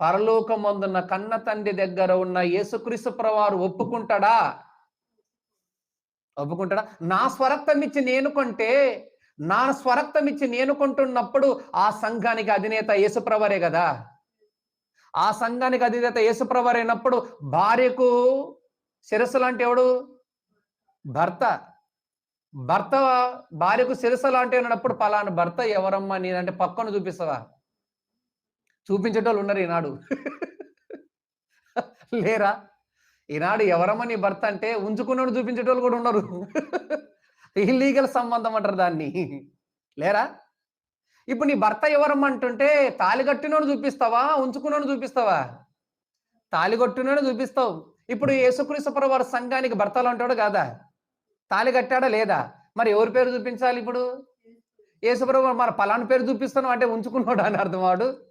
పరలోకమందున్న కన్న తండ్రి దగ్గర ఉన్న యేసుక్రీస్తు ప్రవారు ఒప్పుకుంటాడా? ఒప్పుకుంటాడా? నా స్వరక్తం ఇచ్చి నేను కొంటే నా స్వరక్తం ఇచ్చి నేను కొంటున్నప్పుడు ఆ సంఘానికి అధినేత యేసుప్రవరే కదా? ఆ సంఘానికి అధినేత యేసుప్రవరైనప్పుడు భార్యకు శిరస్సు లాంటి ఎవడు? భర్త. భర్త భార్యకు శిరస్సు లాంటి ఉన్నప్పుడు పలానా భర్త ఎవరమ్మా? నేనంటే పక్కన చూపిస్తావా? చూపించేటోళ్ళు ఉన్నారు ఈనాడు. లేరా? ఈనాడు ఎవరమ్మ నీ భర్త అంటే ఉంచుకున్నాడు చూపించేటోళ్ళు కూడా ఉన్నారు. ఇల్లీగల్ సంబంధం అంటారు దాన్ని. లేరా? ఇప్పుడు నీ భర్త ఎవరమ్మంటుంటే అంటుంటే తాలి కట్టినోడు చూపిస్తావా? ఉంచుకున్నాడు చూపిస్తావా? తాలి కట్టినోడు చూపిస్తావు. ఇప్పుడు యేసుక్రీస్తు వారి సంఘానికి భర్తలు అంటాడు కాదా? తాలి కట్టాడా లేదా? మరి ఎవరి పేరు చూపించాలి ఇప్పుడు? యేసుప్రభు మన పలానా పేరు చూపిస్తాను అంటే ఉంచుకున్నాడు అని అర్థం వాడు?